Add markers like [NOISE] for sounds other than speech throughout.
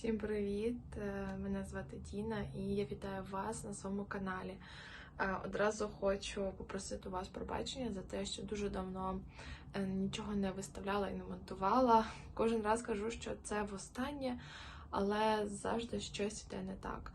Всім привіт! Е, Мене звати Діна і я вітаю вас на своєму каналі. Е, Одразу хочу попросити у вас пробачення за те, що дуже давно е, нічого не виставляла і не монтувала. Кожен раз кажу, що це востаннє, але завжди щось іде не так.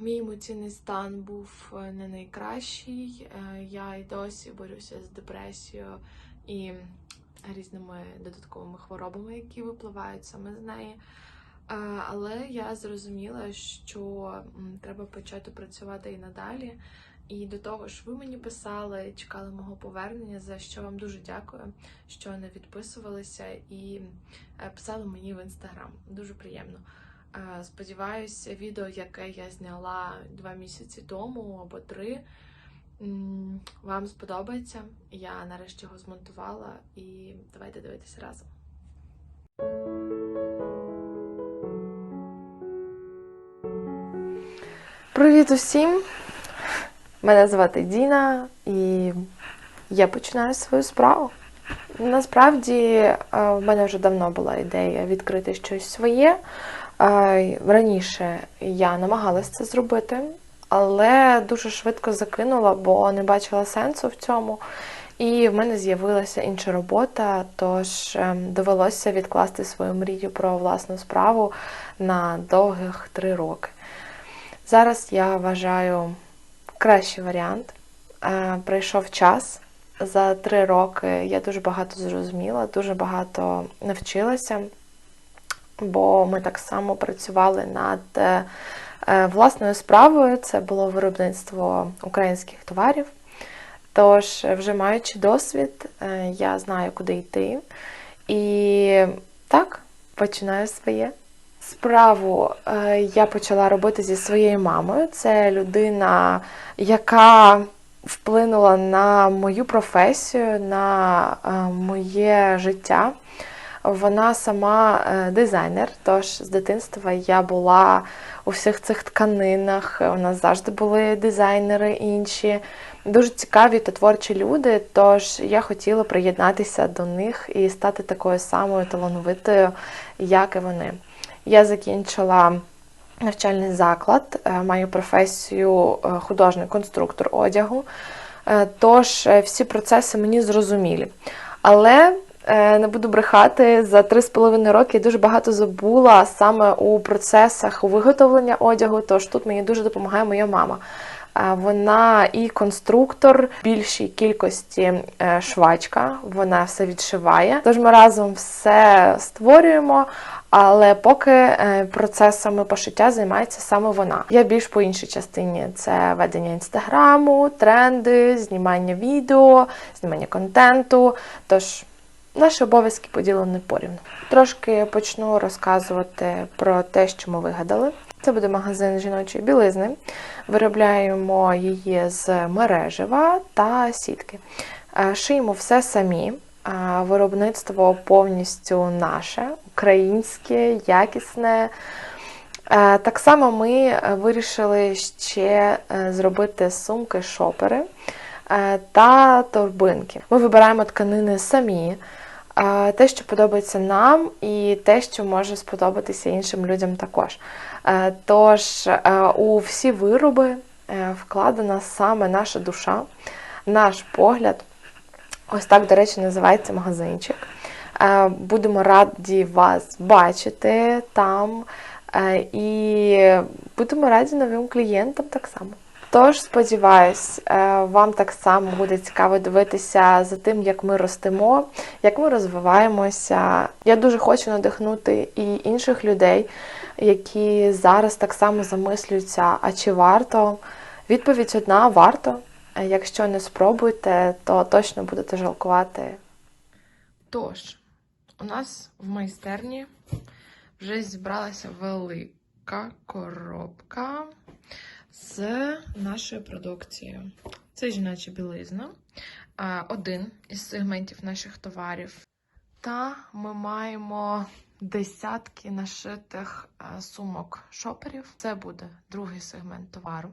Мій емоційний стан був не найкращий. Я й досі борюся з депресією і різними додатковими хворобами, які випливають саме з неї. Але я зрозуміла, що треба почати працювати і надалі. І до того ж, ви мені писали, чекали мого повернення, за що вам дуже дякую, що не відписувалися і е, писали мені в інстаграм. Дуже приємно. Сподіваюся, відео, яке я зняла два місяці тому або три, вам сподобається. Я нарешті його змонтувала і давайте дивитися разом. Привіт усім! Мене звати Діна і я починаю свою справу. Насправді е, в мене вже давно була ідея відкрити щось своє. Е, Раніше я намагалася це зробити, але дуже швидко закинула, бо не бачила сенсу в цьому. І в мене з'явилася інша робота, тож ем, довелося відкласти свою мрію про власну справу на довгих три роки. Зараз я вважаю кращий варіант. Е, Прийшов час. За три роки я дуже багато зрозуміла, дуже багато навчилася, бо ми так само працювали над е, власною справою. Це було виробництво українських товарів. Тож, вже маючи досвід, е, я знаю, куди йти. І так, починаю своє. Справу е, я почала робити зі своєю мамою. Це людина, яка вплинула на мою професію, на е, моє життя. Вона сама е, дизайнер, тож з дитинства я була у всіх цих тканинах. У нас завжди були дизайнери інші, дуже цікаві та творчі люди. Тож я хотіла приєднатися до них і стати такою самою талановитою, як і вони. Я закінчила навчальний заклад, е, маю професію е, художник-конструктор одягу. Тож всі процеси мені зрозумілі. Але не буду брехати, за 3,5 роки я дуже багато забула саме у процесах виготовлення одягу, тож тут мені дуже допомагає моя мама. Е, Вона і конструктор більшій кількості е, швачка, вона все відшиває. Тож ми разом все створюємо, але поки е, процесами пошиття займається саме вона. Я більш по іншій частині це ведення інстаграму, тренди, знімання відео, знімання контенту. Тож наші обов'язки поділені порівну. Трошки почну розказувати про те, що ми вигадали. Це буде магазин жіночої білизни. Виробляємо її з мережева та сітки. Е, Шиємо все самі. Е, Виробництво повністю наше, українське, якісне. Е, Так само ми вирішили ще зробити сумки, шопери е, та торбинки. Ми вибираємо тканини самі, те, що подобається нам, і те, що може сподобатися іншим людям також. Е, Тож е, у всі вироби е, вкладена саме наша душа, наш погляд. Ось так, до речі, називається магазинчик. Будемо раді вас бачити там і будемо раді новим клієнтам так само. Тож, сподіваюсь, е, вам так само буде цікаво дивитися за тим, як ми ростемо, як ми розвиваємося. Я дуже хочу надихнути і інших людей, які зараз так само замислюються, а чи варто? Відповідь одна варто. Е, Якщо не спробуєте, то точно будете жалкувати. Тож, у нас в майстерні вже зібралася велика коробка з нашою продукцією. Це жіноча білизна, один із сегментів наших товарів. Та ми маємо десятки нашитих е, сумок шоперів. Це буде другий сегмент товару.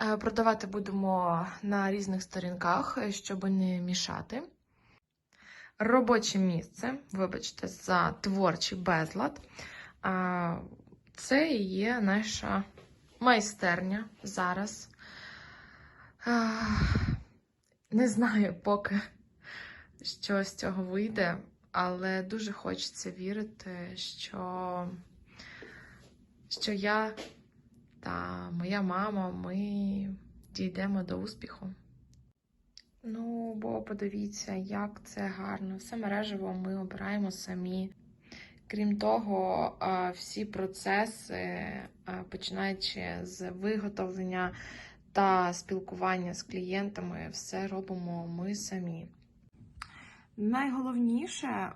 Е, Продавати будемо на різних сторінках, щоб не мішати. Робоче місце, вибачте, за творчий безлад. Це і є наша майстерня зараз. Не знаю поки, що з цього вийде, але дуже хочеться вірити, що, що я та моя мама, ми дійдемо до успіху. Ну, бо подивіться, як це гарно. Все мережево ми обираємо самі. Крім того, всі процеси, починаючи з виготовлення та спілкування з клієнтами, все робимо ми самі. Найголовніше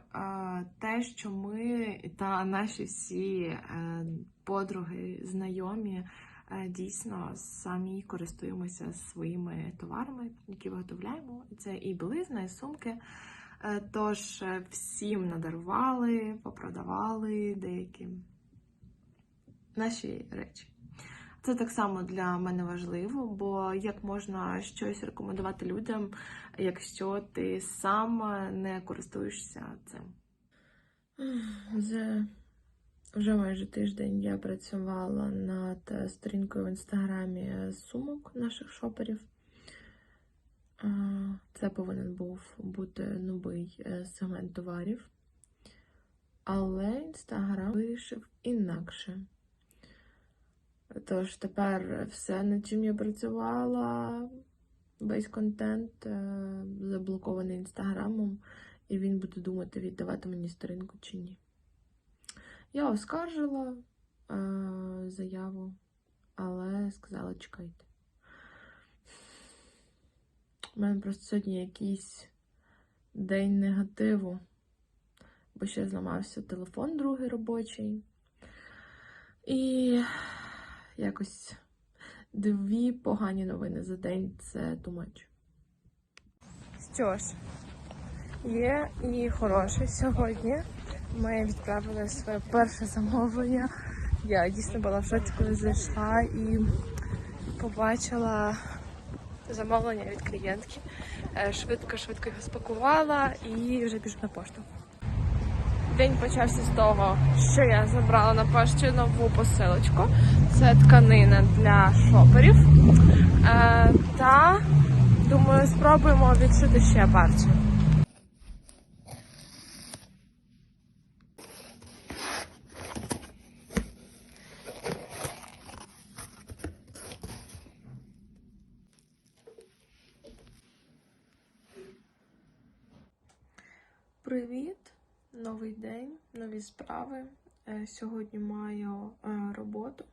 те, що ми та наші всі е, подруги, знайомі, е, дійсно самі користуємося своїми товарами, які виготовляємо. Це і білизна, і сумки. Е, Тож е, всім надарували, попродавали деякі наші речі. Це так само для мене важливо, бо як можна щось рекомендувати людям, якщо ти сам не користуєшся цим. Вже, вже майже тиждень я працювала над сторінкою в інстаграмі сумок наших шоперів. Це повинен був бути новий е, сегмент товарів. Але інстаграм вирішив інакше. Тож тепер все, над чим я працювала, весь контент е, заблокований інстаграмом, і він буде думати, віддавати мені сторінку чи ні. Я оскаржила е, заяву, але сказала, чекайте. У мене просто сьогодні якийсь день негативу, бо ще зламався телефон другий робочий. І якось дві погані новини за день це much. Що ж, є і хороше сьогодні. Ми відправили своє перше замовлення. Я дійсно була в шоці, коли зайшла і побачила замовлення від клієнтки. Е, Швидко-швидко його спакувала і вже біжу на пошту. День почався з того, що я забрала на пошті нову посилочку. Це тканина для шоперів. Е, та думаю, спробуємо відшити ще партію. Привіт! Новий день, нові справи. Е, Сьогодні маю е, роботу.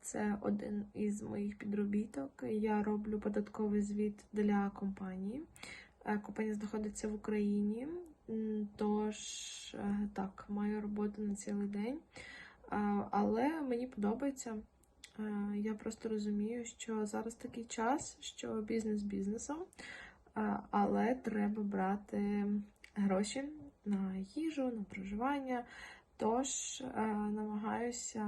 Це один із моїх підробіток. Я роблю податковий звіт для компанії. Е, Компанія знаходиться в Україні, тож так, маю роботу на цілий день. Але мені подобається. Я просто розумію, що зараз такий час, що бізнес бізнесом, але треба брати гроші на їжу, на проживання. Тож е, намагаюся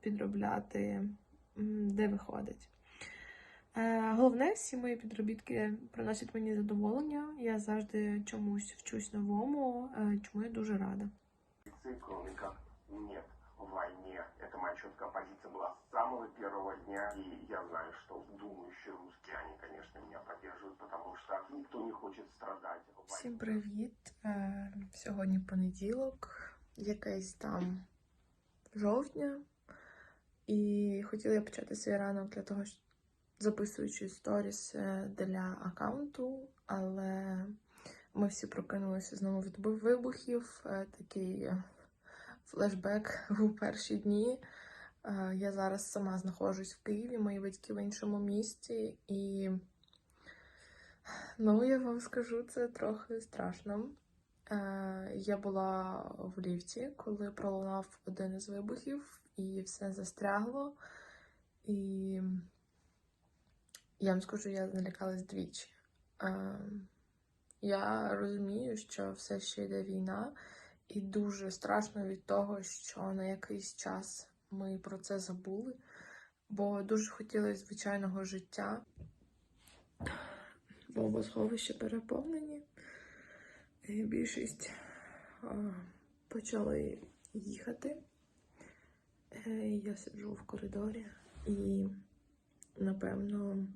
підробляти, де виходить. Е, головне, всі мої підробітки приносять мені задоволення. Я завжди чомусь вчусь новому, е, чому я дуже рада. нет в войне. Это моя четкая позиция была с самого первого дня. И я знаю, что думающие русские, они, конечно, меня поддерживают, потому что никто не хочет страдать. Всім привіт! Е, Сьогодні понеділок, якийсь там жовтня. І хотіла я почати свій ранок для того, записуючи сторіс е, для аккаунту, але ми всі прокинулися знову від вибухів. Е, Такий флешбек [LAUGHS] у перші дні. Е, Я зараз сама знаходжусь в Києві, мої батьки в іншому місті, і Ну, я вам скажу, це трохи страшно. Е, я була в ліфті, коли пролунав один із вибухів, і все застрягло. І я вам скажу, я налякалась двічі. Е, я розумію, що все ще йде війна, і дуже страшно від того, що на якийсь час ми про це забули, бо дуже хотілося звичайного життя. бо Бомбосховища переповнені. І більшість почали їхати. Е, Я сиджу в коридорі і, напевно,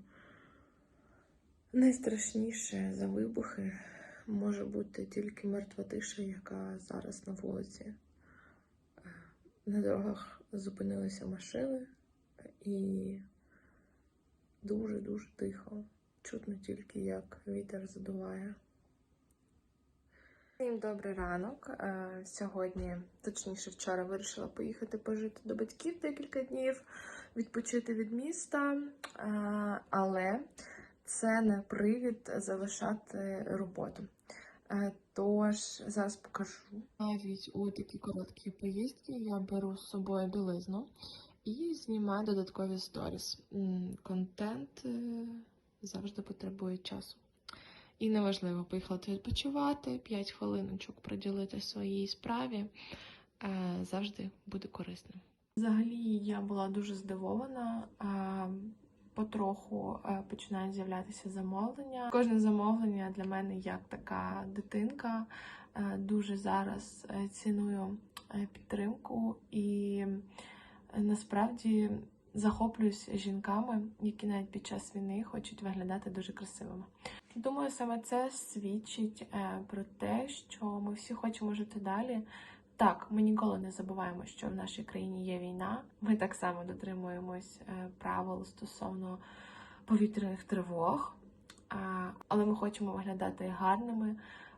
найстрашніше за вибухи може бути тільки мертва тиша, яка зараз на вулиці. Е, На дорогах зупинилися машини і дуже-дуже тихо. Чутно тільки, як вітер задуває. Всім добрий ранок. Е, Сьогодні, точніше, вчора вирішила поїхати пожити до батьків декілька днів, відпочити від міста, Е, але це не привід залишати роботу. Е, Тож зараз покажу. Навіть у такі короткі поїздки я беру з собою білизну і знімаю додаткові сторіс. Контент е, завжди потребує часу. І неважливо поїхати відпочивати, 5 хвилиночок приділити своїй справі е, завжди буде корисним. Взагалі я була дуже здивована. Потроху е, починають з'являтися замовлення. Кожне замовлення для мене як така дитинка. Е, Дуже зараз е, ціную підтримку і насправді захоплююсь жінками, які навіть під час війни хочуть виглядати дуже красивими. Думаю, саме це свідчить про те, що ми всі хочемо жити далі. Так, ми ніколи не забуваємо, що в нашій країні є війна. Ми так само дотримуємось е, правил стосовно повітряних тривог, але ми хочемо виглядати гарними,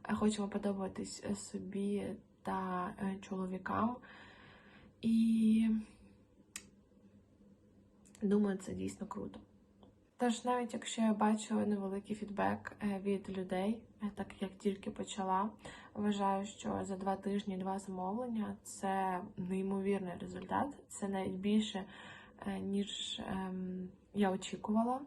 е, хочемо подобатись е, собі та чоловікам. І думаю, це дійсно круто. Тож, навіть якщо я бачу невеликий фідбек е, від людей, е, так як тільки почала, вважаю, що за два тижні два замовлення це неймовірний результат. Це навіть більше, е, ніж ем, я очікувала.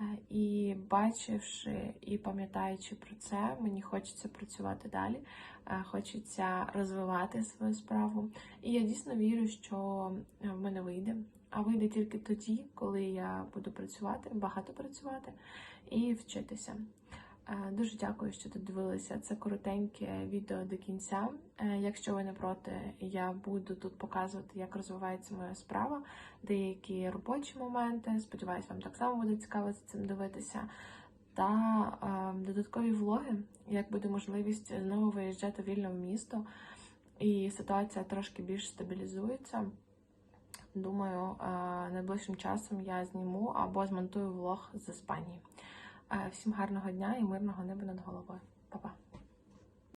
Е, І бачивши і пам'ятаючи про це, мені хочеться працювати далі, е, хочеться розвивати свою справу. І я дійсно вірю, що е, в мене вийде. А вийде тільки тоді, коли я буду працювати, багато працювати і вчитися. Е, Дуже дякую, що додивилися це коротеньке відео до кінця. Е, Якщо ви не проти, я буду тут показувати, як розвивається моя справа, деякі робочі моменти. Сподіваюсь, вам так само буде цікаво за цим дивитися. Та е, додаткові влоги, як буде можливість знову виїжджати вільно в місто, і ситуація трошки більш стабілізується. Думаю, е, найближчим часом я зніму або змонтую влог з Іспанії. Е, Всім гарного дня і мирного неба над головою. Па-па!